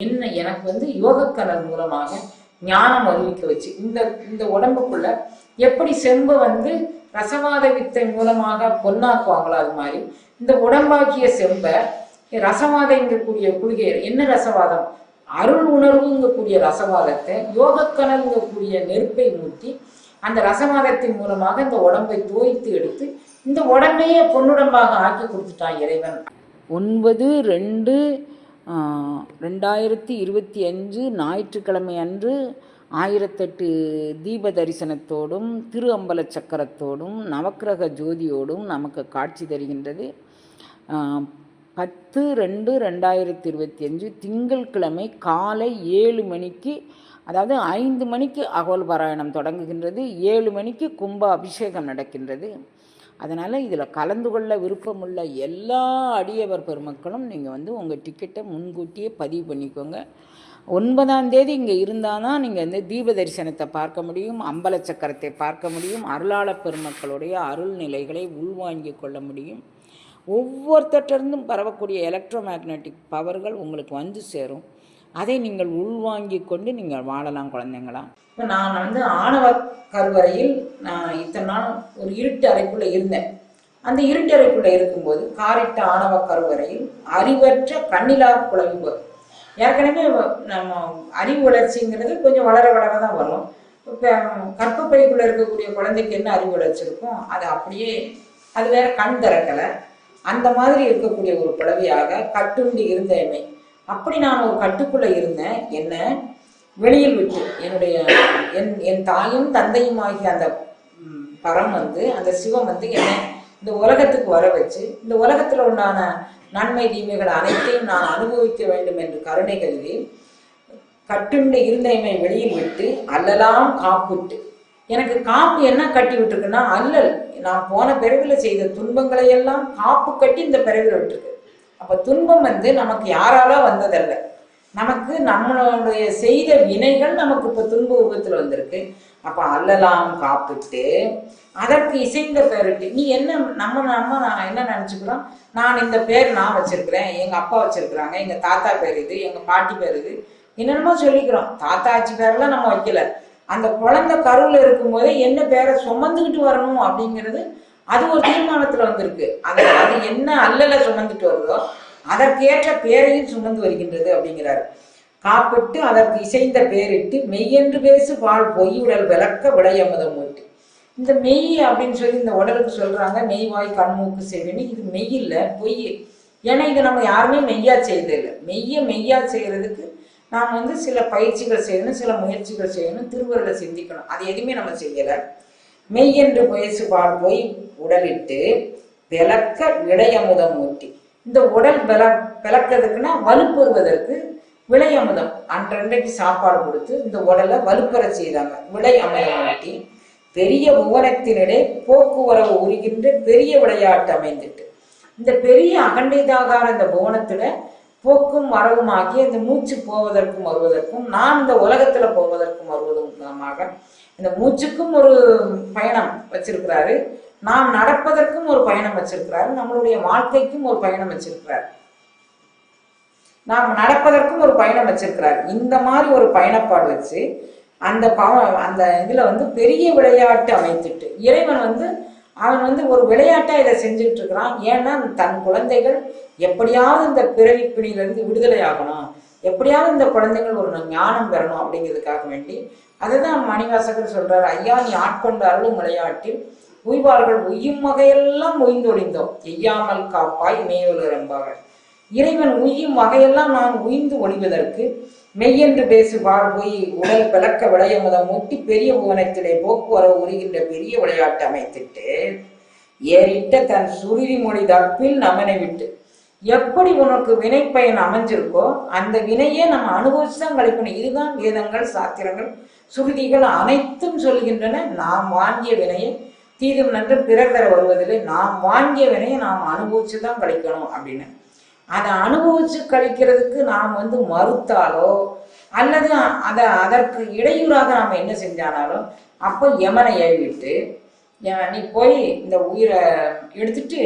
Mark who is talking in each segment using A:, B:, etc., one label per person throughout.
A: என்ன எனக்கு வந்து யோகக்கலர் மூலமாக ஞானம் அறிவிக்க வச்சு இந்த இந்த உடம்புக்குள்ள எப்படி செம்பை வந்து ரசவாத வித்தை மூலமாக பொன்னாக்குவாங்களோ அது மாதிரி இந்த உடம்பாக்கிய செம்பை ரசவாதங்கக்கூடிய குளிகை என்ன ரசவாதம்? அருள் உணர்வுங்கக்கூடிய ரசவாதத்தை யோகக்கணல்ங்கக்கூடிய நெருப்பை மூட்டி அந்த ரசவாதத்தின் மூலமாக இந்த உடம்பை தோய்த்து எடுத்து இந்த உடம்பையே பொன்னுடம்பாக ஆக்கி கொடுத்துட்டான் இறைவன். ஒன்பது ரெண்டு ரெண்டாயிரத்தி இருபத்தி அஞ்சு ஞாயிற்றுக்கிழமை அன்று ஆயிரத்தெட்டு தீப தரிசனத்தோடும் திரு அம்பல சக்கரத்தோடும் நவக்கிரக ஜோதியோடும் நமக்கு காட்சி தருகின்றது. பத்து ரெண்டு ரெண்டாயிரத்தி இருபத்தி அஞ்சு திங்கட்கிழமை காலை ஏழு மணிக்கு அதாவது ஐந்து மணிக்கு அகோல் பாராயணம் தொடங்குகின்றது. ஏழு மணிக்கு கும்ப அபிஷேகம் நடக்கின்றது. அதனால் இதில் கலந்து கொள்ள விருப்பமுள்ள எல்லா அடியவர் பெருமக்களும் நீங்கள் வந்து உங்கள் டிக்கெட்டை முன்கூட்டியே பதிவு பண்ணிக்கோங்க. ஒன்பதாம் தேதி இங்கே இருந்தால் தான் நீங்கள் வந்து தீப தரிசனத்தை பார்க்க முடியும் அம்பல சக்கரத்தை பார்க்க முடியும் அருளாளப் பெருமக்களுடைய அருள் நிலைகளை உள்வாங்கிக் கொள்ள முடியும். ஒவ்வொருத்தட்டிருந்தும் பரவக்கூடிய எலக்ட்ரோ மேக்னட்டிக் பவர்கள் உங்களுக்கு வந்து சேரும். அதை நீங்கள் உள்வாங்கி கொண்டு நீங்கள் வாழலாம் குழந்தைங்களா? இப்போ நான் வந்து ஆணவ கருவறையில் நான் இத்தனை நாள் ஒரு இருட்டு அறைக்குள்ளே இருந்தேன். அந்த இருட்டு அறைக்குள்ளே இருக்கும்போது காரிட்ட ஆணவ கருவறையில் அறிவற்ற கண்ணிலா போது ஏற்கனவே நம்ம அறிவு வளர்ச்சிங்கிறது கொஞ்சம் வளர வளர தான் வரும். இப்போ கற்பப்பைக்குள்ளே இருக்கக்கூடிய குழந்தைக்கு என்ன அறிவு வளர்ச்சி இருக்கும் அது அப்படியே அது வேற கண் திறக்கலை. அந்த மாதிரி இருக்கக்கூடிய ஒரு குழவியாக கட்டுண்டி இருந்த என்னை அப்படி நான் ஒரு கட்டுக்குள்ள இருந்தேன். என்ன? வெளியில் விட்டு. என்னுடைய என் என் தாயும் தந்தையும் ஆகிய அந்த பரம் வந்து அந்த சிவம் வந்து என்னை இந்த உலகத்துக்கு வர வச்சு இந்த உலகத்துல உண்டான நன்மை தீமைகள் அனைத்தையும் நான் அனுபவிக்க வேண்டும் என்று கருணை கருதி கட்டுண்டு இருந்தமையை வெளியில் விட்டு அல்லலாம் காப்புட்டு எனக்கு காப்பு என்ன கட்டி விட்டுருக்குன்னா அல்லல். நான் போன பிறவில செய்த துன்பங்களை எல்லாம் காப்பு கட்டி இந்த பிறவில விட்டுருக்கு அப்ப துன்பம் வந்து நமக்கு யாரால வந்ததல்ல. நமக்கு நம்மளுடைய செய்த வினைகள் நமக்கு இப்ப துன்ப உருவத்துல வந்திருக்கு. அப்ப அல்லலாம் காப்பிட்டு அதற்கு இசைந்த பேருட்டு நீ என்ன நம்ம நம்ம நான் என்ன நினைச்சுக்கிறோம்? நான் இந்த பேர் நான் வச்சிருக்கிறேன் எங்க அப்பா வச்சிருக்கிறாங்க எங்க தாத்தா பேர் இது எங்க பாட்டி பேர் இது என்னென்னமோ சொல்லிக்கிறோம். தாத்தாச்சி பேரெல்லாம் நம்ம வைக்கல. அந்த குழந்தை கருவில் இருக்கும்போதே என்ன பேரை சுமந்துக்கிட்டு வரணும் அப்படிங்கிறது அது ஒரு தீர்மானத்துல வந்திருக்கு. அது அது என்ன அல்லல சுமந்துட்டு வருதோ அதற்கேற்ற பேரையும் சுமந்து வருகின்றது அப்படிங்கிறாரு. காப்பிட்டு அதற்கு இசைந்த பேரிட்டு மெய்யென்று பேசு பால் பொய் உடல் விளக்க விளையமுதம் மூட்டு இந்த மெய் அப்படின்னு சொல்லி இந்த உடலுக்கு சொல்றாங்க. மெய் வாய் கண்மூக்கு செய்வேன்னு இது மெய் இல்லை பொய். ஏன்னா இது நம்ம யாருமே மெய்யா செய்யறது மெய்யை மெய்ய மெய்யா செய்யறதுக்கு நாம் வந்து சில பயிற்சிகள் செய்யணும் சில முயற்சிகள் செய்யணும் திருவருளை சிந்திக்கணும். அது எதுவுமே நம்ம செய்யலை. மெய் என்று பேசு பால் பொய் உடலிட்டு விளக்க விளையமுதம் ஊட்டி. இந்த உடல் விள விளக்கிறதுக்குன்னா வலுப்பெறுவதற்கு விளையமுதம் அன்றன்றைக்கு சாப்பாடு கொடுத்து இந்த உடலை வலுப்பெற செய்தாங்க. விளை அமுதம் ஊட்டி பெரிய புவனத்தினிடே போக்குவரவு உருகின்ற பெரிய விளையாட்டு அமைந்துட்டு. இந்த பெரிய அகண்டிதாகார இந்த புவனத்துல போக்கும் வரவுமாகி இந்த மூச்சு போவதற்கும் வருவதற்கும் நான் இந்த உலகத்துல போவதற்கும் வருவதுமாக இந்த மூச்சுக்கும் ஒரு பயணம் வச்சிருக்கிறாரு. நாம் நடப்பதற்கும் ஒரு பயணம் வச்சிருக்கிறாரு நம்மளுடைய வாழ்க்கைக்கும் ஒரு பயணம் வச்சிருக்கிறார். நாம் நடப்பதற்கும் ஒரு பயணம் வச்சிருக்கிறார். இந்த மாதிரி ஒரு பயணப்பாடு வச்சு அந்த பவ அந்த இதுல வந்து பெரிய விளையாட்டு அமைத்துட்டு இறைவன் வந்து அவன் வந்து ஒரு விளையாட்டா இதை செஞ்சுட்டு இருக்கிறான். ஏன்னா தன் குழந்தைகள் எப்படியாவது இந்த பிறவி பிணியிலிருந்து விடுதலை ஆகணும். எப்படியாவது இந்த குழந்தைகள் ஒரு ஞானம் பெறணும் அப்படிங்கிறதுக்காக வேண்டி. அதுதான் மணிவாசகர் சொல்றாரு ஐயா நீ ஆட்கொண்ட அருளும் விளையாட்டில் உய்வார்கள் உய்யும் வகையெல்லாம் உய்ந்தொழிந்தோம். எய்யாமல் காப்பாய் மேயுலரம்பாவர் இறைவன் உய்யும் வகையெல்லாம் நான் உய்ந்து ஒழிவதற்கு மெய்யென்று பேசுவார். போய் உடல் பிளக்க விளையமுதம் முட்டி பெரிய புவனத்திலே போக்குவரவு உரிகின்ற பெரிய விளையாட்டு அமைத்திட்டு ஏறிட்ட தன் சுருதி மொழி தப்பில் நமனை விட்டு. எப்படி உனக்கு வினை பயன் அமைஞ்சிருக்கோ அந்த வினையே நம்ம அனுபவிச்சுதான் கழிக்கணும் இதுதான் வேதங்கள் சாத்திரங்கள் சுருதிகள் அனைத்தும் சொல்கின்றன. நாம் வாங்கிய வினையை தீதும் நன்று பிறர் தர வருவதில்லை. நாம் வாங்கிய வினையை நாம் அனுபவிச்சு தான் கழிக்கணும் அப்படின்னு. அதை அனுபவிச்சு கழிக்கிறதுக்கு நாம் வந்து மறுத்தாலோ அல்லது அதை அதற்கு இடையூறாக நாம் என்ன செஞ்சானாலும் அப்போ யமனை ஏவிட்டு நீ போய் இந்த உயிரை எடுத்துட்டு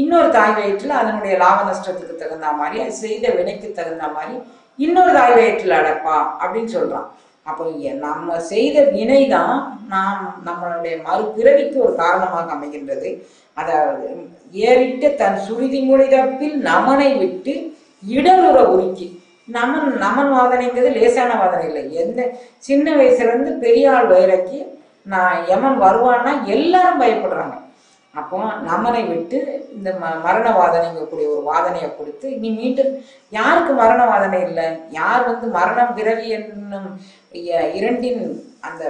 A: இன்னொரு தாய் வயிற்றில் அதனுடைய லாப நஷ்டத்துக்கு தகுந்த மாதிரி அது செய்த வினைக்கு தகுந்த மாதிரி இன்னொரு தாய் வயிற்றில் அடைப்பா அப்படின்னு சொல்கிறான் அப்போ எ- நம்ம செய்த வினை தான் நாம் நம்மளுடைய மறுபிறவிக்கு ஒரு காரணமாக அமைகின்றது. அதாவது ஏறிட்டு தன் சுருதி முடிதப்பில் நமனை விட்டு இடலுற உருக்கி நமன் நமன் வாதனைங்கிறது லேசான வாதனை இல்லை. எந்த சின்ன வயசுலேருந்து பெரியாள் பெரிய ஆள் நான் யமன் வருவான்னா எல்லாரும் பயப்படுறாங்க. அப்போ நமனை விட்டு இந்த ம மரண வாதனைங்கக்கூடிய ஒரு வாதனையை கொடுத்து நீ மீண்டும் யாருக்கு மரண வாதனை இல்லை? யார் வந்து மரணம் பிறவி என்னும் இரண்டின் அந்த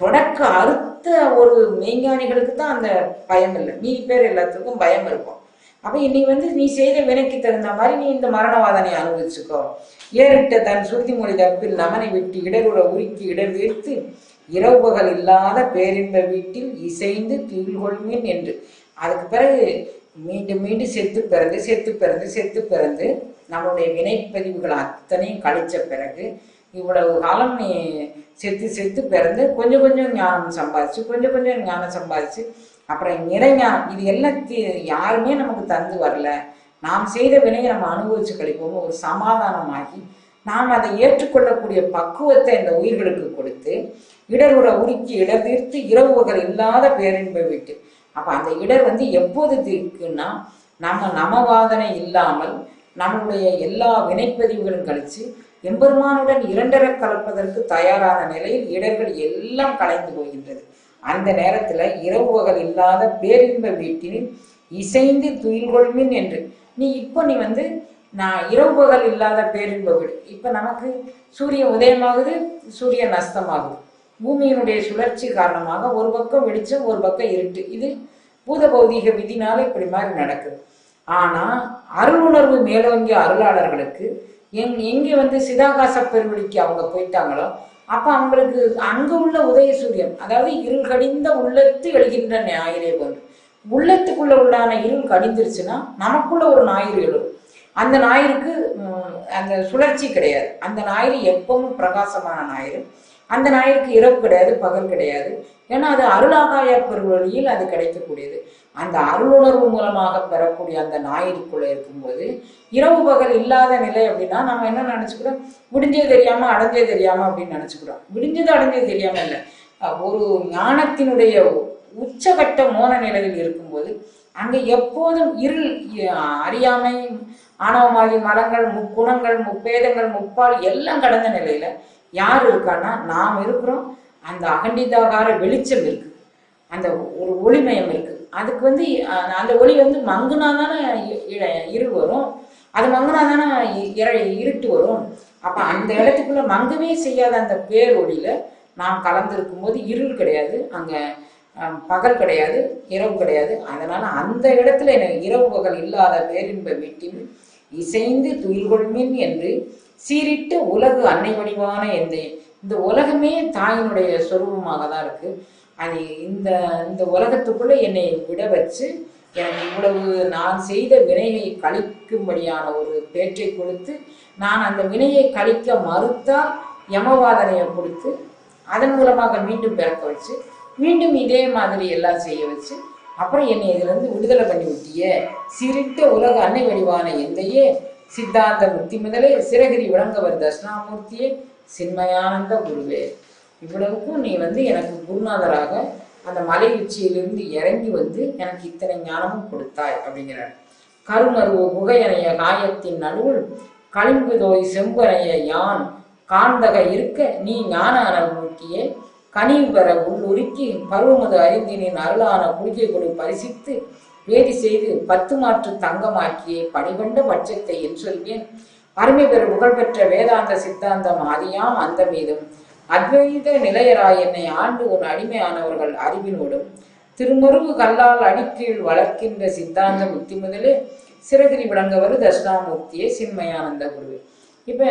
A: தொடக்க அறுத்த ஒரு மெய்ஞானிகளுக்கு தான் அந்த பயம் இல்லை. மீதி பேர் எல்லாத்துக்கும் பயம் இருக்கும். அப்ப நீ வந்து நீ செய்த வினைக்கு தகுந்த மாதிரி நீ இந்த மரண வாதனை அனுபவிச்சுக்கோ. ஏறிட்ட தன் சுருதி மொழி தப்பில் நமனை விட்டு இடருற உருக்கி இடர் வைத்து இரவு பகல் இல்லாத பேரின்ப வீட்டில் இசைந்து திகழ்கொள்மீன் என்று. அதுக்கு பிறகு மீண்டும் மீண்டும் செத்து பிறந்து செத்து பிறந்து செத்து பிறந்து நம்மளுடைய வினைப்பதிவுகள் அத்தனையும் கழிச்ச பிறகு இவ்வளவு காலம் நீ செத்து செத்து பிறந்து கொஞ்சம் கொஞ்சம் ஞானம் சம்பாதிச்சு கொஞ்சம் கொஞ்சம் ஞானம் சம்பாதிச்சு அப்புறம் நிறைஞானம் இது எல்லாம் யாருமே நமக்கு தந்து வரல. நாம் செய்த வினையை நம்ம அனுபவிச்சு கழிப்போம். ஒரு சமாதானமாகி நாம் அதை ஏற்றுக்கொள்ளக்கூடிய பக்குவத்தை இந்த உயிர்களுக்கு கொடுத்து இடருற உருக்கி இடர் தீர்த்து இரவு இல்லாத பேரின்பை விட்டு. அப்போ அந்த இடர் வந்து எப்போது தீர்க்குன்னா நம்ம நமவாதனை இல்லாமல் நம்முடைய எல்லா வினைப்பதிவுகளும் கழித்து எம்பெருமானுடன் இரண்டர கலப்பதற்கு தயாரான நிலையில் இடர்கள் எல்லாம் கலைந்து போகின்றது. அந்த நேரத்துல இரவு வகல் இல்லாத பேரின்ப வீட்டில் இசைந்து துயில் கொள்மின் என்று நீ இப்போ நீ வந்து நான் இரவு பகல் இல்லாத பேரின்ப வீடு. இப்போ நமக்கு சூரியன் உதயமாகுது சூரியன் நஸ்தமாகுது. பூமியினுடைய சுழற்சி காரணமாக ஒரு பக்கம் வெளிச்சம் ஒரு பக்கம் இருட்டு. இது பூத பௌதீக விதினால இப்படி மாதிரி நடக்குது. ஆனா அருளுணர்வு மேலோங்கிய அருளாளர்களுக்கு எங் எங்கே வந்து சிதாகாச பெருவெளிக்கு அவங்க போயிட்டாங்களோ அப்போ அவங்களுக்கு அங்கு உள்ள உதய சூரியன் அதாவது இருள் கடிந்த உள்ளத்து எழுகின்ற ஞாயிறே போன்று உள்ளத்துக்குள்ள உள்ளான இருள் கடிந்துருச்சுன்னா நமக்குள்ள ஒரு ஞாயிறு எழும். அந்த ஞாயிறுக்கு அந்த சுழற்சி கிடையாது. அந்த ஞாயிறு எப்பவும் பிரகாசமான ஞாயிறு. அந்த ஞாயிறுக்கு இரவு கிடையாது பகல் கிடையாது. ஏன்னா அது அருளாகாய பெருவழியில் அது கிடைக்கக்கூடியது. அந்த அருளுணர்வு மூலமாக பெறக்கூடிய அந்த ஞாயிறுக்குள்ள இருக்கும்போது இரவு பகல் இல்லாத நிலை அப்படின்னா நம்ம என்ன நினச்சிக்கிறோம்? விடிஞ்சே தெரியாமல் அடைஞ்சே தெரியாமல் அப்படின்னு நினச்சிக்கிறோம். விடிஞ்சது அடைஞ்சது தெரியாமல் இல்லை. ஒரு ஞானத்தினுடைய உச்சகட்ட மோன நிலையில் இருக்கும்போது அங்கே எப்போதும் இருள் அறியாமை ஆணவமாகி மரங்கள் முக்குணங்கள் முப்பேதங்கள் முப்பால் எல்லாம் கடந்த நிலையில யார் இருக்கான்னா நாம் இருக்கிறோம். அந்த அகண்டிதாகார வெளிச்சம் இருக்கு. அந்த ஒரு ஒளிமயம் இருக்கு. அதுக்கு வந்து அந்த ஒளி வந்து மங்குனா தானே இ- இருள் வரும். அது மங்குனா தானே இ- இர- இருட்டு வரும். அப்போ அந்த இடத்துக்குள்ள மங்கவே செய்யாத அந்த பேர் ஒளியில நாம் கலந்துருக்கும் போது இருள் கிடையாது. அங்கே பகல் கிடையாது இரவு கிடையாது. அதனால அந்த இடத்துல எனக்கு இரவு பகல் இல்லாத பேரின்ப வீட்டில் இசைந்து துயில்கொள்மின் என்று சீரிட்டு உலகு அன்னை வடிவான எந்த இந்த உலகமே தாயினுடைய சொரூபமாக தான் இருக்குது அது இந்த இந்த உலகத்துக்குள்ள என்னை விட வச்சு எனக்கு இவ்வளவு நான் செய்த வினையை கழிக்கும்படியான ஒரு பேற்றை கொடுத்து நான் அந்த வினையை கழிக்க மறுத்தால் யமவாதனையை கொடுத்து அதன் மூலமாக மீண்டும் பிறக்க வச்சு மீண்டும் இதே மாதிரி எல்லாம் செய்ய வச்சு அப்புறம் என்னை இதிலிருந்து விடுதலை பண்ணி விட்டிய சிரிட்ட உலக அன்னை வடிவான எந்தையே? சித்தாந்த முக்தி முதலே சிறகிரி விளங்கவர் தட்சிணாமூர்த்தியே? சின்மயானந்த குருவே. இவ்வளவுக்கும் நீ வந்து எனக்கு குருநாதராக அந்த மலை உச்சியிலிருந்து இறங்கி வந்து எனக்கு இத்தனை ஞானமும் கொடுத்தாய் அப்படிங்கிறார். கருமருவ குகையனைய காயத்தின் நடுவுள் களிம்புதோய் செம்பனைய யான் காந்தக இருக்க நீ ஞான அனல் நோக்கியே. கனிவு பெற உள்ளுருக்கி பருவமது அறிந்தினின் அருளான குளிகை கொடு பரிசித்து வேதி செய்து பத்து மாற்று தங்கமாக்கியே பணிகொண்ட பட்சத்தை என் சொல்வேன் அருமை பெற புகழ்பெற்ற வேதாந்த சித்தாந்தம் ஆதியாம் அந்த மீதும். அத்வைத நிலையராய் என்னை ஆண்டு உன் அடிமையானவர்கள் அறிவினோடும் திருமருவு கல்லால் அடிக்கீழ் வளர்க்கின்ற சித்தாந்த முக்தி முதலே சிறகிரி விளங்கவர் தட்சிணாமூர்த்தியே சின்மயானந்த குரு இப்ப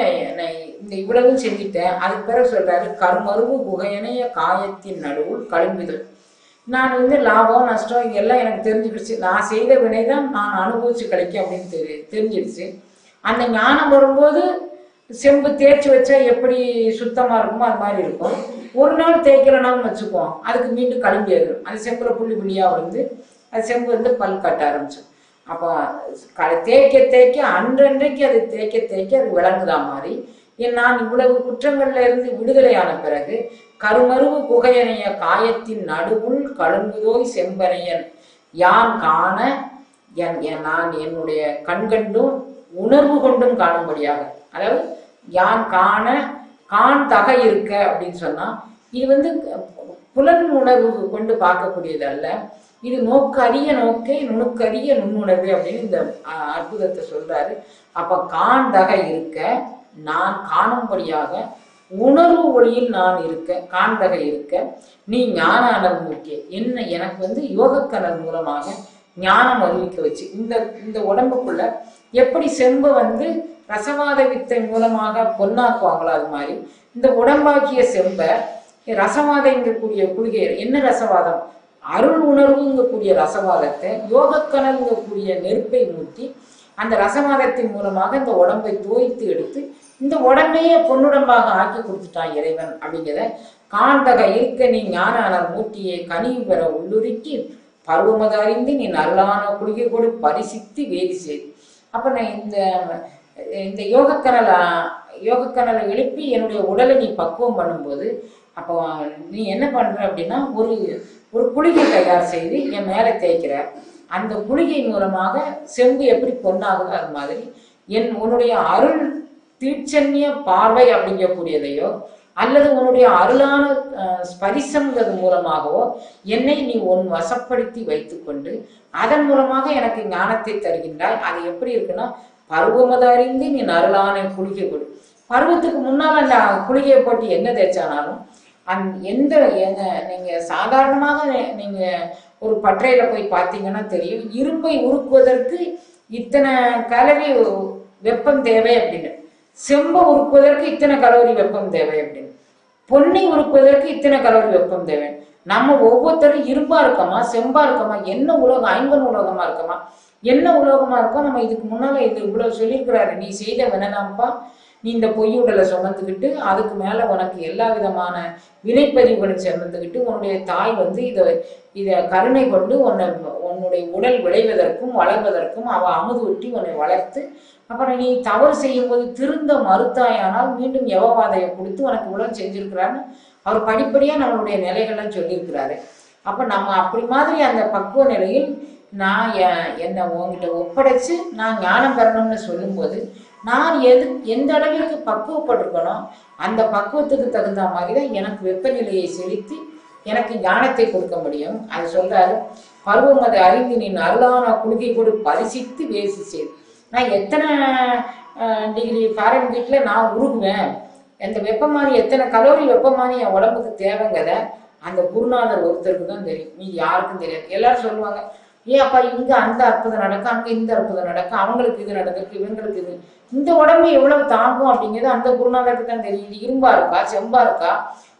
A: இந்த இவ்வளவு செஞ்சிட்டேன் அதுக்கு பிறகு சொல்றாரு கருமருவு குகையனைய காயத்தின் நடுவுள் கழும்புதல் நான் வந்து லாபம் நஷ்டம் இதெல்லாம் எனக்கு தெரிஞ்சுக்கிடுச்சு. நான் செய்த வினை தான் நான் அனுபவிச்சு கிடைக்கும் அப்படின்னு தெரி தெரிஞ்சிடுச்சு. அந்த ஞானம் வரும்போது செம்பு தேய்ச்சி வச்சா எப்படி சுத்தமா இருக்குமோ அது மாதிரி இருக்கும். ஒரு நாள் தேய்க்கலனாலும் வச்சுக்குவோம். அதுக்கு மீண்டும் களிம்பி ஏறும் அந்த செம்புல புள்ளி புள்ளியா வந்து அது செம்பு வந்து பல் கட்ட ஆரம்பிச்சோம் அப்போ க- தேய்க்க தேய்க்க அன்றன்றைக்கு அது தேய்க்க தேய்க்க அது விளங்குதா மாதிரி என் நான் இவ்வளவு குற்றங்கள்ல இருந்து விடுதலையான பிறகு கருமருவு புகையனைய காயத்தின் நடுவுள் கழுங்குதோய் செம்பனையன். யான் காண என் என் நான் என்னுடைய கண்கண்டும் உணர்வு கொண்டும் காணும்படியாக. அதாவது யான் காண காண் தக இருக்க அப்படின்னு சொன்னா இது வந்து புலன் உணர்வு கொண்டு பார்க்கக்கூடியது அல்ல. இது நோக்கரிய நோக்கே நுணுக்கரிய நுண்ணுணர்வு அப்படின்னு இந்த அற்புதத்தை சொல்றாரு. அப்ப காண்தக இருக்க நான் காணும்படியாக உணர்வு ஒளியில் நான் இருக்க காண்தக இருக்க நீ ஞான அனல் மூக்கிய. என்ன எனக்கு வந்து யோகக்கனல் மூலமாக ஞானம் அறிவிக்க வச்சு இந்த இந்த உடம்புக்குள்ள எப்படி செம்ப வந்து ரசவாத வித்தை மூலமாக பொன்னாக்குவாங்களோ அது மாதிரி? இந்த உடம்பாக்கிய செம்ப ரசவாதங்கக்கூடிய குளிகை என்ன ரசவாதம்? அருள் உணர்வுங்கக்கூடிய ரசவாதத்தை யோகக்கனல்ங்கக்கூடிய நெருப்பை மூட்டி அந்த ரசவாதத்தின் மூலமாக இந்த உடம்பை தோய்த்து எடுத்து இந்த உடம்பையே பொன்னுடம்பாக ஆக்கி கொடுத்துட்டான் இறைவன் அப்படிங்கிறத காண்டக இருக்க நீ ஞானான மூட்டியை கனி பெற உள்ளுருக்கி பருவமத அறிந்து நீ நல்லான குளிகை கொடு பரிசித்து வேதி செய்து அப்ப நான் இந்த இந்த யோகக்கரலை யோகக்கரலை எழுப்பி என்னுடைய உடலை நீ பக்குவம் பண்ணும்போது அப்போ நீ என்ன பண்ணுற அப்படின்னா ஒரு ஒரு குளிகை தயார் செய்து என் மேலே தேய்க்கிற. அந்த குளிகை மூலமாக செம்பு எப்படி பொண்ணாகுது அது மாதிரி என் உன்னுடைய அருள் தீட்சண்ய பார்வை அப்படிங்கக்கூடியதையோ அல்லது உன்னுடைய அருளான ஸ்பரிசங்கிறது ஸ்பரிசம்ங்கிறது மூலமாகவோ என்னை நீ உன் வசப்படுத்தி வைத்துக்கொண்டு அதன் மூலமாக எனக்கு ஞானத்தை தருகின்றாய். அது எப்படி இருக்குன்னா பருவமத அறிந்து நீ அருளான குளிக்க கொடு. பருவத்துக்கு முன்னால் அந்த குளிகையை போட்டு என்ன தேய்ச்சானாலும் அந் எந்த நீங்கள் நீங்க சாதாரணமாக நீங்கள் நீங்க ஒரு பற்றையில் போய் பார்த்தீங்கன்னா தெரியும் இரும்பை உருக்குவதற்கு இத்தனை கலரி வெப்பம் தேவை அப்படின்னு. செம்பை உருக்குவதற்கு இத்தனை கலோரி வெப்பம் தேவை அப்படின்னு. பொன்னை உருக்குவதற்கு இத்தனை கலோரி வெப்பம் தேவை. நம்ம ஒவ்வொருத்தரும் இரும்பா இருக்கோமா செம்பா இருக்கோமா என்ன உலகம் ஐம்பன் உலகமா இருக்கோமா என்ன உலோகமா இருக்கோ நம்ம இதுக்கு முன்னால இது இவ்வளவு சொல்லியிருக்கிறாரு. நீ செய்த வேணாம்ப்பா நீ இந்த பொய் உடலை சுமந்துக்கிட்டு அதுக்கு மேல உனக்கு எல்லா விதமான வினைப்பதிவுகளும் சுமந்துக்கிட்டு உன்னுடைய தாய் வந்து இதை இதை கருணை கொண்டு உன்னை உன்னுடைய உடல் விளைவதற்கும் வளர்வதற்கும் அவ அமுது ஒட்டி உன்னை வளர்த்து அப்புறம் நீ தவறு செய்யும்போது திருந்த மறுத்தாயானால் மீண்டும் எவவாதையை கொடுத்து உனக்கு உடல் செஞ்சிருக்கிறான்னு அவர் படிப்படியா நம்மளுடைய நிலைகள்லாம் சொல்லியிருக்கிறாரு. அப்ப நம்ம அப்படி மாதிரி அந்த பக்குவ நிலையில் நான் என்னை உங்ககிட்ட ஒப்படைச்சு நான் ஞானம் பெறணும்னு சொல்லும்போது நான் எது எந்த அளவிற்கு பக்குவப்பட்டிருக்கனோ அந்த பக்குவத்துக்கு தகுந்த மாதிரி தான் எனக்கு வெப்பநிலையை செலுத்தி எனக்கு ஞானத்தை கொடுக்க முடியும். அது சொல்றாரு பருவம் அதை அறிந்து நீ அருளான குழுகை கொடு பரிசித்து வேசி செய் நான் எத்தனை டிகிரி ஃபாரன்ஹீட்ல நான் உருகுவேன்? அந்த வெப்பமானி எத்தனை கலோரி வெப்பமானி என் உடம்புக்கு தேவைங்கிறத அந்த குருநாதர் ஒருத்தருக்கு தான் தெரியும். நீ யாருக்கும் தெரியாது. எல்லாரும் சொல்லுவாங்க ஏன் அப்பா இங்க அந்த அற்புதம் நடக்கும் அங்க இந்த அற்புதம் நடக்கும் அவங்களுக்கு இது நடந்திருக்கு இவங்களுக்கு இது. இந்த உடம்பு எவ்வளவு தாங்கும் அப்படிங்கிறது அந்த குருநாதருக்கு தான் தெரியுது இரும்பா இருக்கா செம்பா இருக்கா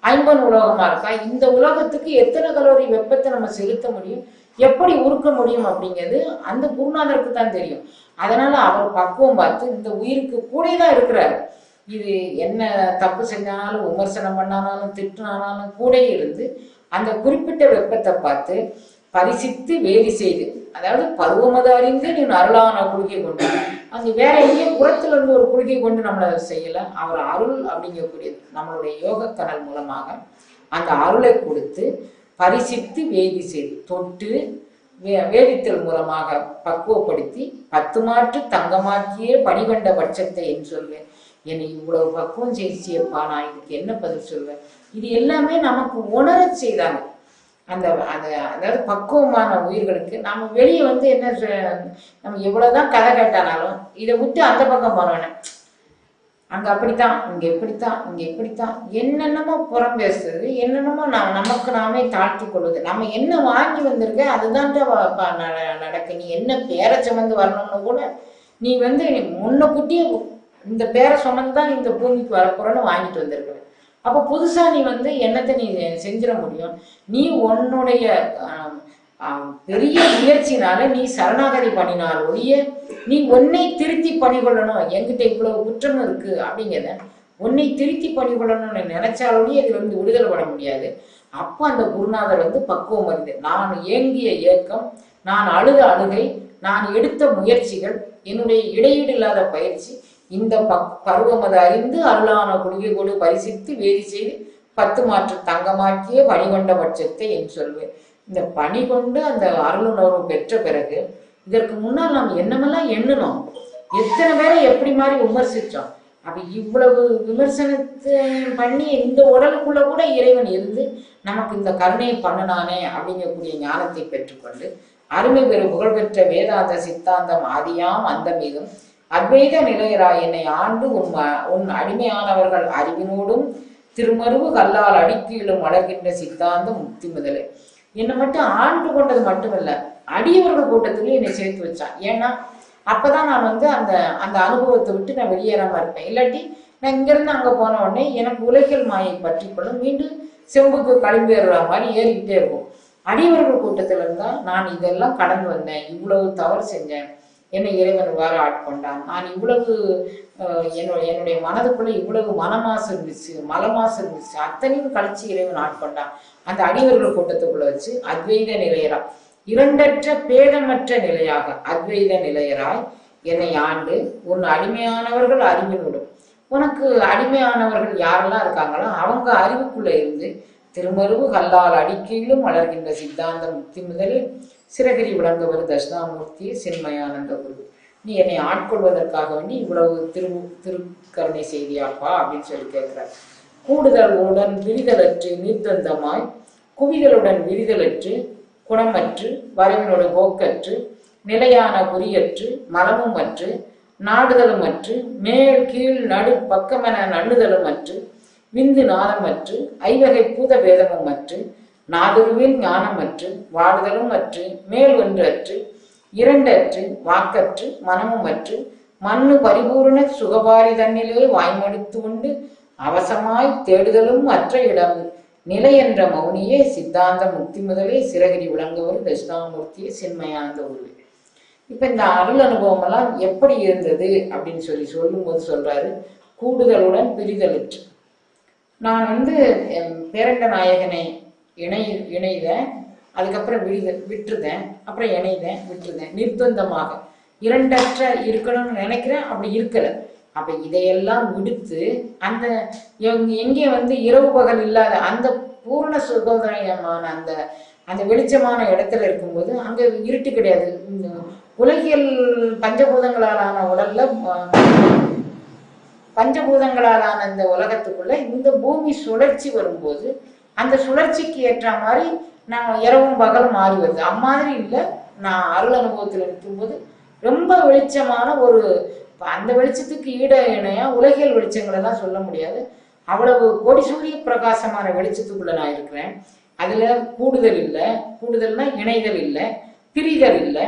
A: ஐம்பன் உலோகமா இருக்கா? இந்த உலோகத்துக்கு எத்தனை கலோரி வெப்பத்தை நம்ம செலுத்த முடியும்? எப்படி உருக்க முடியும் அப்படிங்கிறது அந்த குருநாதருக்கு தான் தெரியும். அதனால அவர் பக்குவம் பார்த்து இந்த உயிருக்கு கூட தான் இருக்கிறாரு. இது என்ன தப்பு செஞ்சாலும் விமர்சனம் பண்ணாலும் திட்டினாலும் கூட இருந்து அந்த குறிப்பிட்ட வெப்பத்தை பார்த்து பரிசித்து வேதி செய்து அதாவது பருவமதாரிந்து நீ அருளான குளிகை கொண்டு அங்கே வேற எங்கேயும் புறத்துல இருந்து ஒரு குளிகை கொண்டு நம்மளை செய்யல அவர் அருள் அப்படிங்கக்கூடியது நம்மளுடைய யோக கனல் மூலமாக அந்த அருளை கொடுத்து பரிசித்து வேதி செய்து தொட்டு வே- வேதித்தல் மூலமாக பக்குவப்படுத்தி பத்து மாற்று தங்கமாக்கியே பணிகண்ட பட்சத்தை என்று சொல்வேன். என்னை இவ்வளவு பக்குவம் செய்தியப்பா நான் இதுக்கு என்ன பதில் சொல்வேன்? இது எல்லாமே நமக்கு உணரச் செய்தாங்க. அந்த அந்த அதாவது பக்குவமான உயிர்களுக்கு நம்ம வெளியே வந்து என்ன நம்ம எவ்வளோதான் கதை கேட்டானாலும் இதை விட்டு அந்த பக்கம் போனவனே அங்கே அப்படித்தான் இங்கே இப்படித்தான் இங்கே இப்படித்தான். என்னென்னமோ புறம் பேசுறது என்னென்னமோ நான் நமக்கு நாமே தாழ்த்தி கொள்வது நம்ம என்ன வாங்கி வந்திருக்க அதுதான் ப- நடக்கு. நீ என்ன பேரை சுமந்து வரணும்னு கூட நீ வந்து முன்னக்கூட்டியே இந்த பேரை சுமந்து தான் இந்த பூமிக்கு வரப்போறன்னு வாங்கிட்டு வந்திருக்க. அப்போ புதுசா நீ வந்து என்னத்தை நீ செஞ்சிட முடியும்? நீ உன்னுடைய பெரிய முயற்சினால நீ சரணாகதி பண்ணினால் ஒழிய நீ உன்னை திருத்தி பண்ணிக்கொள்ளணும் எங்கிட்ட இவ்வளவு குற்றம் இருக்கு அப்படிங்கிறத உன்னை திருத்தி பண்ணிக்கொள்ளணும்னு நினைச்சாலொழிய இதுல இருந்து விடுதலை பட முடியாது. அப்போ அந்த குருநாதர் வந்து பக்குவம் வருது நான் ஏங்கிய ஏக்கம் நான் அழுத அழுகை நான் எடுத்த முயற்சிகள் என்னுடைய இடையீடு இல்லாத பயிற்சி இந்த ப- பருவமது அறிந்து அருளான குடிகை கொடு பரிசித்து வேதி செய்து பத்து மாற்று தங்கமாக்கிய பணி கொண்ட பட்சத்தை என் சொல்வேன் இந்த பணி கொண்டு அந்த அருளுணர்வு பெற்ற பிறகு இதற்கு முன்னால் நாம் என்னமெல்லாம் எண்ணணும் எத்தனை பேரை எப்படி மாதிரி விமர்சிச்சோம்? அப்ப இவ்வளவு விமர்சனத்தை பண்ணி இந்த உடலுக்குள்ள கூட இறைவன் இருந்து நமக்கு இந்த கருணையை பண்ணனானே அப்படிங்கக்கூடிய ஞானத்தை பெற்றுக்கொண்டு அருமை பெரு புகழ்பெற்ற வேதாந்த சித்தாந்தம் ஆதியாம் அந்த மீதும் அத்வைத நிலையராய் என்னை ஆண்டு உன் உன் அடிமையானவர்கள் அறிவினோடும் திருமருவு கல்லால் அடிக்கீழும் வளர்கின்ற சித்தாந்தம் முக்தி முதலே. என்னை மட்டும் ஆண்டு கொண்டது மட்டுமல்ல அடியவர்கள் கூட்டத்திலையும் என்னை சேர்த்து வச்சான். ஏன்னா அப்பதான் நான் வந்து அந்த அந்த அனுபவத்தை விட்டு நான் வெளியேறாம இருப்பேன். இல்லாட்டி நான் இங்கிருந்து அங்க போன உடனே எனக்கு உலகில் மாயை பற்றி கொள்ளும் மீண்டும் செம்புக்கு களிம்பேறுற மாதிரி ஏறிக்கிட்டே இருக்கும். அடியவர்கள் கூட்டத்துல இருந்தா நான் இதெல்லாம் கடந்து வந்தேன். இவ்வளவு தவறு செஞ்சேன். என்னை இறைவன் இவ்வாறு ஆட்கொண்டான் நான் இவ்வளவு என்னுடைய என்னுடைய மனதுக்குள்ள இவ்வளவு மனமாசு இருந்துச்சு மலமாசு இருந்துச்சு. அத்தனையும் கழிச்சு இறைவன் ஆட்கொண்டான் அந்த அடிவர்கள் கூட்டத்துக்குள்ள வச்சு அத்வைத நிலையரா இரண்டற்ற பேதமற்ற நிலையாக அத்வைத நிலையராய் என்னை ஆண்டு உன் அடிமையானவர்கள் அறிவினோடும். உனக்கு அடிமையானவர்கள் யாரெல்லாம் இருக்காங்களோ அவங்க அறிவுக்குள்ள இருந்து திருமருவு கல்லால் அடிக்கையிலும் வளர்கின்ற சித்தாந்தம் முக்தி முதலில் சிறகிரி விளங்குவர் தட்சிணாமூர்த்தி சின்மயானந்த குரு. நீ என்னை ஆட்கொள்வதற்காக வேண்டி இவ்வளவு திரு திருக்கருணை செய்தியாப்பா அப்படின்னு சொல்லி கேட்கிறார். கூடுதலுடன் விரிதலற்று நீர்த்தந்தமாய் குவிதலுடன் விரிதலற்று குணமற்று வரவினோட போக்கற்று நிலையான குறியற்று நாடுதலும் மற்று மேல் கீழ் நடு பக்கமென நண்ணுதலுமற்று விந்து நாதமற்று ஐவகை பூத பேதமுமற்று நாதுருவின் ஞானமற்று வாடுதலும் அற்று மேல் ஒன்றற்று இரண்டற்று வாக்கற்று மனமும் அற்று மண்ணு பரிபூரண சுகபாரி தன்னிலே வாய்மடுத்து உண்டு அவசமாய் தேடுதலும் அற்ற இடம் நிலை என்ற மௌனியே சித்தாந்த முக்தி முதலே சிறகிரி விளங்குவது தட்சிணாமூர்த்தியே சின்மயானந்த உருவே. இப்ப இந்த அருள் அனுபவம் எல்லாம் எப்படி இருந்தது அப்படின்னு சொல்லி சொல்லும்போது சொல்றாரு கூடுதலுடன் பிரிதலுற்று. நான் வந்து என் பேரண்ட நாயகனை இணை இணைதேன் அதுக்கப்புறம் விழுத விட்டுருதேன். அப்புறம் இணைதேன் விட்டுருதேன். நிர்பந்தமாக. இரண்டற்ற இருக்கணும்னு நினைக்கிறேன் அப்படி இருக்கலை. அப்ப இதையெல்லாம் விடுத்து அந்த எங்கே வந்து இரவு பகல் இல்லாத அந்த பூரண சுகோதரமான அந்த அந்த வெளிச்சமான இடத்துல இருக்கும்போது அங்க இருட்டு கிடையாது. இந்த உலகியல் பஞ்சபூதங்களாலான உடல்ல பஞ்சபூதங்களாலான இந்த உலகத்துக்குள்ள இந்த பூமி சுழற்சி வரும்போது அந்த சுழற்சிக்கு ஏற்ற மாதிரி நான் இரவும் பகலும் மாறி வருது. அம்மாதிரி இல்லை. நான் அருள் அனுபவத்தில் இருக்கும்போது ரொம்ப வெளிச்சமான ஒரு அந்த வெளிச்சத்துக்கு ஈட இணையா உலகியல் வெளிச்சங்களெல்லாம் சொல்ல முடியாது. அவ்வளவு கோடி சூரிய பிரகாசமான வெளிச்சத்துக்குள்ள நான் இருக்கிறேன். அதுல கூடுதல் இல்லை. கூடுதல்னா இணைதல் இல்லை. பிரிதல் இல்லை.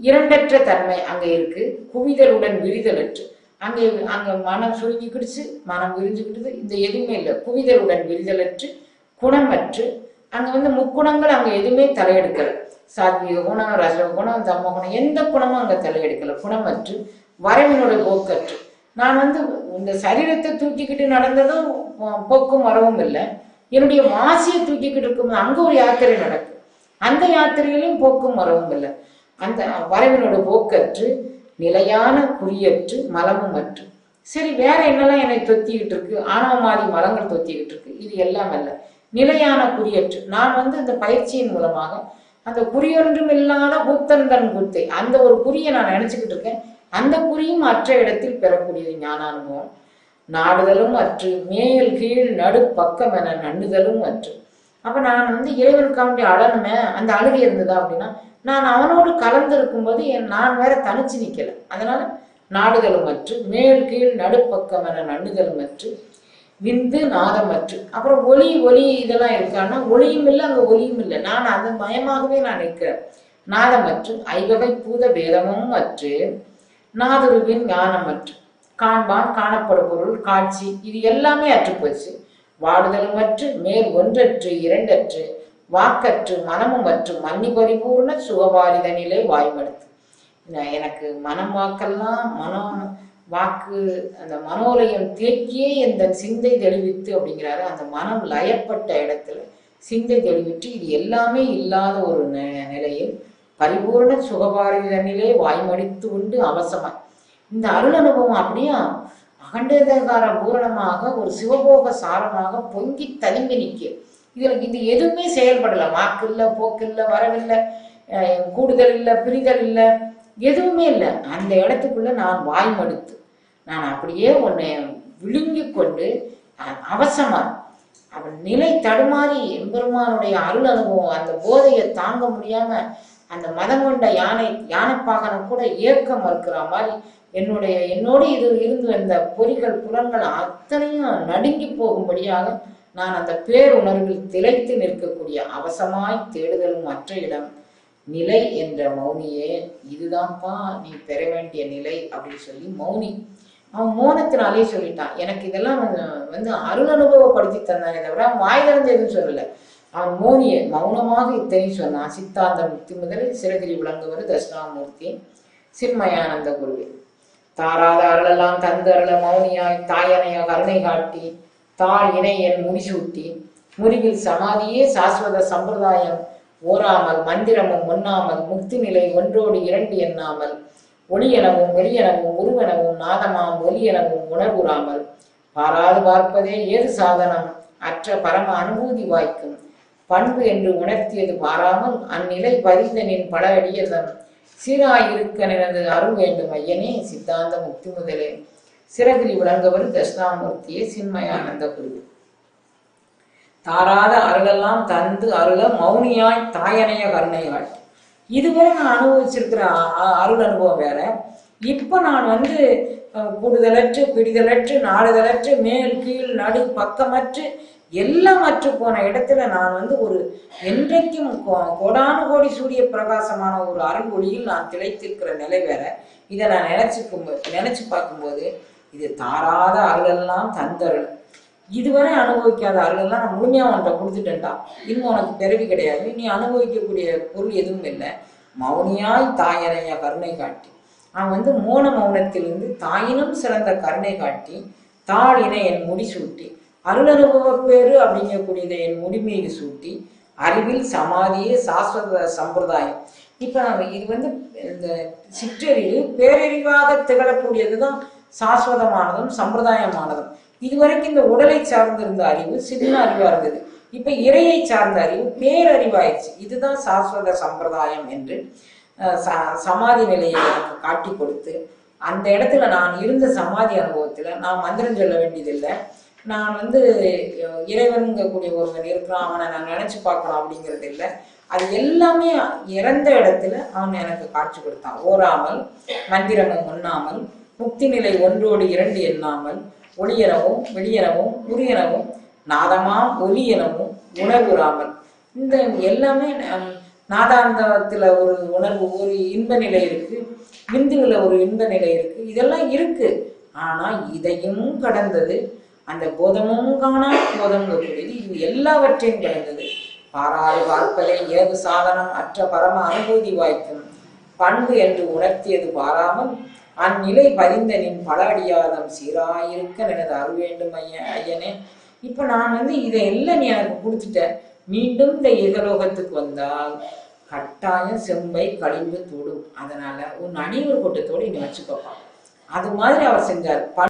A: இரண்டற்ற தன்மை அங்க இருக்கு. குவிதலுடன் விரிதலற்று. அங்கே அங்க மனம் சுருங்கிக்கிடுச்சு. மனம் விரிஞ்சுக்கிடுது. இந்த எதுவுமே இல்லை. குவிதலுடன் விரிதலற்று. குணமற்று அங்கே வந்து முக்குணங்கள் அங்கே எதுவுமே தலையெடுக்கல. சாத்விக குணம் ரச குணம் தம்ம குணம் எந்த குணமும் அங்கே தலையெடுக்கல. குணமற்று வரவினுடைய போக்கற்று. நான் வந்து இந்த சரீரத்தை தூக்கிக்கிட்டு நடந்ததும் போ- போக்கும் வரவும் இல்லை. என்னுடைய வாசியை தூக்கிக்கிட்டு இருக்கும் அங்கே ஒரு யாத்திரை நடக்கும் அந்த யாத்திரையிலும் போக்கும் வரவும் இல்லை. அந்த வரவினோட போக்கற்று நிலையான குறியற்று மலமும் அற்று. சரி வேற என்னெல்லாம் என்னை தொத்திக்கிட்டு இருக்கு? ஆணவமாதி மலங்கள் தொத்திக்கிட்டு இருக்கு. இது எல்லாம் அல்ல. நிலையான குறியற்று. நான் வந்து இந்த பயிற்சியின் மூலமாக அந்த குறியொன்றும் இல்லாத கூத்தந்தன் கூத்தை அந்த ஒரு குறியை நான் நினைச்சுக்கிட்டு இருக்கேன். அந்த குறியும் அற்ற இடத்தில் பெறக்கூடியது ஞான அனுபவம் நாடுதலும் அற்று மேல் கீழ் நடு பக்கம் என நண்டுதலும் அற்று. அப்ப நான் வந்து இறைவனுக்காண்டி அழனுமே அந்த அழுகை இருந்ததா அப்படின்னா நான் அவனோடு கலந்து இருக்கும்போது என் நான் வேற தனிச்சு நிக்கல. அதனால நாடுதலும் அற்று மேல் கீழ் நடுப்பக்கம் என நண்டுதலும் அற்று விந்து நாதமற்று அப்புறம் ஒளி ஒளி இதெல்லாம் இருக்கான்னா ஒளியும் இல்லை அங்கே ஒளியும் இல்லை. நான் அது மயமாகவே நான் நிற்கிறேன் நாதமற்று ஐவகை பூத வேதமும் அற்று. நாதுருவின் ஞானமற்று. காண்பான் காணப்படும் பொருள் காட்சி இது எல்லாமே அற்று போச்சு. வாடுதலுமற்று மேல் ஒன்றற்று இரண்டற்று. வாக்கற்று மனமுமற்று மன்னி பரிபூர்ண சுகவாரித நிலை வாய்மடுத்து. எனக்கு மனம் வாக்கெல்லாம் மனம் வாக்கு அந்த மனோலயம் தேக்கியே இந்த சிந்தை தெளிவித்து அப்படிங்கிறாரு. அந்த மனம் லயப்பட்ட இடத்துல சிந்தை தெளிவிட்டு இது எல்லாமே இல்லாத ஒரு நிலையில் பரிபூர்ண சுகபாரதி தன்னிலே வாய்மடித்து உண்டு அவசமாய் இந்த அருள் அனுபவம் அப்படியா? அகண்டதகார பூரணமாக ஒரு சிவபோக சாரமாக பொங்கி தனிமை நிற்க. இதுல இது எதுவுமே செயல்படல. வாக்கு இல்லை போக்கு இல்லை வரவில்லை கூடுதல் இல்லை பிரிதல் இல்லை எதுவுமே இல்லை. அந்த இடத்துக்குள்ள நான் வாய்மடுத்து நான் அப்படியே உன்னை விழுங்கி கொண்டு அவசமா அவன் நிலை தடுமாறி எம்பெருமானுடைய அருள் அனுபவம் அந்த போதையை தாங்க முடியாம அந்த மதம் கொண்ட யானை யானைப்பாகனம் கூட ஏற்க மறுக்கிற மாதிரி என்னுடைய என்னோடு இது இருந்து வந்த பொறிகள் புலன்கள் அத்தனையும் நடுங்கி போகும்படியாக நான் அந்த பேருணர்வில் திளைத்து நிற்கக்கூடிய அவசமாய் தேடுதலும் மற்ற இடம். நிலை என்ற மௌனியே இதுதான்ப்பா நீ பெற வேண்டிய நிலை அப்படின்னு சொல்லி மௌனி அவன் மோனத்தினாலே சொல்லிட்டான். எனக்கு இதெல்லாம் வந்து அருள் அனுபவப்படுத்தி தந்தானே தவிர அவன் வாயிலிருந்து எதுவும் சொல்லலை. அவன் மோனிய மௌனமாக இத்தனை சொன்னான். சித்தாந்த முக்தி முதலில் சிறகிரி விளங்குவர் தட்சிணாமூர்த்தி சின்மயானந்த குருவே. தாராத அருளெல்லாம் தந்த அருள மௌனியாய் தாயனைய கருணை காட்டி தாழ் இணை என் முடிசூட்டி முறிவில் சமாதியே சாஸ்வத சம்பிரதாயம். ஓராமல் மந்திரமும் ஒண்ணாமல் முக்தி நிலை ஒன்றோடு இரண்டு எண்ணாமல் ஒளியெனவும் வெளியெனவும் உருவெனவும் நாதமாம் ஒலியெனவும் உணர்வுறாமல். பாராது பார்ப்பதே ஏது சாதனம்? அற்ற பரம அனுபூதி வாய்க்கும். பண்பு என்று உணர்த்தியது பாராமல் அந்நிலை பதிந்தனின் பல அடியதம் சீராயிருக்க நினது அருள் வேண்டும் ஐயனே சித்தாந்த முக்தி முதலே. சிறகிரி விளங்கவர் தட்சிணாமூர்த்தியே சின்மயானந்த குரு தாராத அருளெல்லாம் தந்து அருள மௌனியாய் தாயனைய கருணையாள் இதுவரை நான் அனுபவிச்சிருக்கிற அருள் அனுபவம் வேற. இப்போ நான் வந்து கூடுதலற்று பிடிதலற்று நாடுதலற்று மேல் கீழ் நடு பக்கமற்று எல்லாம் அற்று போன இடத்துல நான் வந்து ஒரு என்றைக்கும் கோடானு கோடி சூரிய பிரகாசமான ஒரு அருள் ஒளியில் நான் திளைத்திருக்கிற நிலை வேற. இதை நான் நினைச்சுக்கும் நினைச்சு பார்க்கும்போது இது தாராத அருளெல்லாம் தந்தருள். இதுவரை அனுபவிக்காத அருளெல்லாம் நான் முழுமையா உன்கிட்ட கொடுத்துட்டேன்டா. இன்னும் உனக்கு பிறவி கிடையாது. நீ அனுபவிக்கக்கூடிய பொருள் எதுவும் இல்லை. மௌனியாய் தாயனையா கருணை காட்டி. அவன் வந்து மோன மௌனத்திலிருந்து தாயினும் சிறந்த கருணை காட்டி தாளினை என் முடி சூட்டி அருளனுபவ பேரு அப்படிங்கக்கூடியதை என் முடிமீது சூட்டி அறிவில் சமாதியே சாஸ்வத சம்பிரதாயம். இப்போ இது வந்து இந்த சிற்றறிவு பேரறிவாக திகழக்கூடியது தான் சாஸ்வதமானதும் சம்பிரதாயமானதும். இதுவரைக்கும் இந்த உடலை சார்ந்திருந்த அறிவு சின்ன அறிவா இருந்தது. இப்ப இறையை சார்ந்த அறிவு பேரறிவாயிடுச்சு. இதுதான் சாஸ்வத சம்பிரதாயம் என்று ச- சமாதி நிலையை எனக்கு காட்டி கொடுத்து அந்த இடத்துல நான் இருந்த சமாதி அனுபவத்துல நான் மந்திரம் சொல்ல வேண்டியதில்லை. நான் வந்து இறைவனுங்கக்கூடிய ஒருவன் இருக்கிறான் அவனை நான் நினைச்சு பார்க்கணும் அப்படிங்கிறது இல்லை. அது எல்லாமே இறந்த இடத்துல அவன் எனக்கு காட்சி கொடுத்தான். ஓராமல் மந்திரமும் உண்ணாமல் முக்தி நிலை ஒன்றோடு இரண்டு எண்ணாமல் ஒளியெனவும் வெளியெனவும் உரியனவும் நாதமாம் ஒலி எனவும் உணர்வுறாமல் இந்த எல்லாமே நாதாந்தத்தில் ஒரு உணர்வு ஒரு இன்ப நிலை இருக்கு. விந்துவில் ஒரு இன்ப நிலை இருக்கு. இதெல்லாம் இருக்கு. ஆனால் இதையும் கடந்தது அந்த போதமும் காணா போதம்ங்கக்கூடியது இது எல்லாவற்றையும் கடந்தது. பாராது பார்ப்பதே ஏது சாதனம் அற்ற பரம அனுபூதி வாய்க்கும். பண்பு என்று உணர்த்தியது பாராமல் அந்நிலை பதிந்த நின் பல அடியாதம் சீராயிருக்க எனது அருள் வேண்டும் ஐயனே. இப்ப நான் வந்து இதை எல்லாம் நீ எனக்கு கொடுத்துட்ட. மீண்டும் இந்த இகலோகத்துக்கு வந்தால் கட்டாயம் செம்பை கழிந்து தொடும். அதனால உன் அணிவர் கூட்டத்தோடு இனி வச்சுக்கோப்பா. அது மாதிரி அவர் செஞ்சார்.